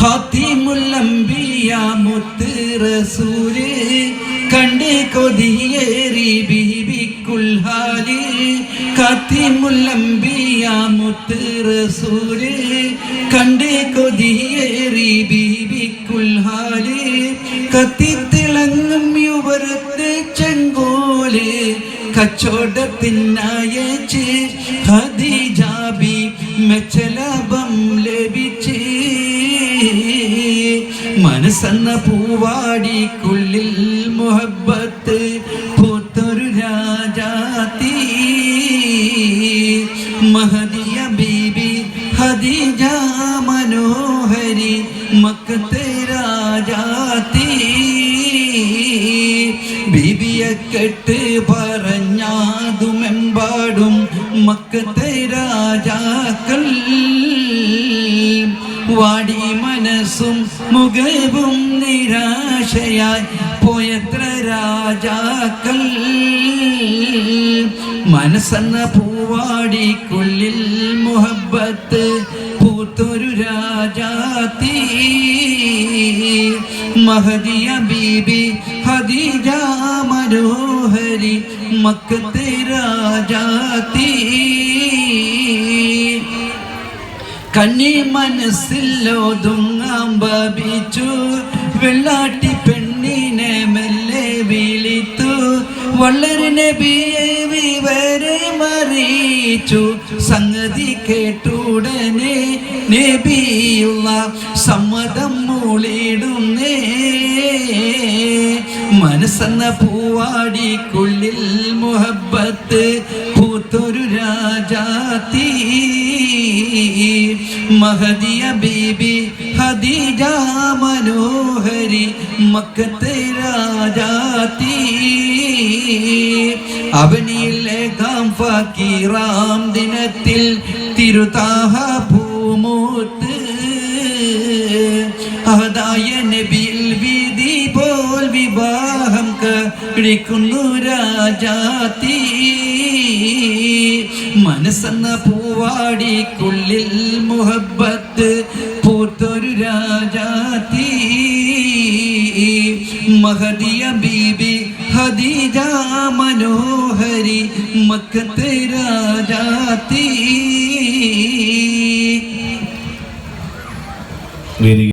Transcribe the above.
ഖാത്തിമുല്ലംബിയ മുത്ത് റസൂൽ കണ്ട് കൊതിയേറി ബീബിക്കുൽ ഹാൽ. ഖാത്തിമുല്ലംബിയ മുത്ത് റസൂൽ കണ്ട് കൊതിയേറി ബീബിക്കുൽ ഹാൽ. കച്ചോടത്തിനയച്ച് ഹദിജാബി മെച്ചലഭം ലഭിച്ച്. മനസ്സെന്ന പൂവാടിക്കുള്ളിൽ മുഹബത്ത് പൂത്തൊരു രാജാത്തി മഹദിയ ബീബി ഹദിജ മനോഹരി മക്കത്തെ രാജാത്തി ബീബിയെ കെട്ട് പറഞ്ഞാതുമെമ്പാടും മക്കത്തെ രാജാക്കൾ. വാടി മനസ്സും മുഖവും നിരാശയായി പോയത്ര രാജാക്കൾ. മനസ്സെന്ന പൂവാടിക്കുള്ളിൽ മുഹബത്ത് പൂത്തൊരു രാജാത്തി മഹദിയ ബീബി ഹദീജ മനോഹരി മക്കത്തെ രാജാത്തി കണ്ണി മനസ്സിലോതുങ്ങാൻ ബാബിച്ചു വെള്ളാട്ടി പെണ്ണിനെ മെല്ലെ വിളിത്തു. വളരെ നബിയെ വിവരമറിയിച്ചു സംഗതി കേട്ടുടനെ നബിയുള്ള സമ്മതം മൂളിടുന്നേ. മനസ്സെന്ന പൂവാടിക്കുള്ളിൽ മുഹബത്ത് പൂത്തൊരു രാജാത്തി മഹദിയ ബീബി ഹദീജ മനോഹരി മക്കത്തെ രാജാത്തി അവനിലേക്കാം ഫക്കീറാം ദിനത്തിൽ തിരുതാഹ പൂമൂത്ത്. അതായ നബിയിൽ വിധി പോൽ വിവാഹം കഴിക്കുന്നു രാജാത്തി മനസ്സെന്ന പൂവാടിക്കുള്ളിൽ മുഹബത്ത് പൂത്തൊരു രാജാത്തി മഹദിയ ബീബി ഹദീജ മനോഹരി മക്കത്തെ രാജാത്തി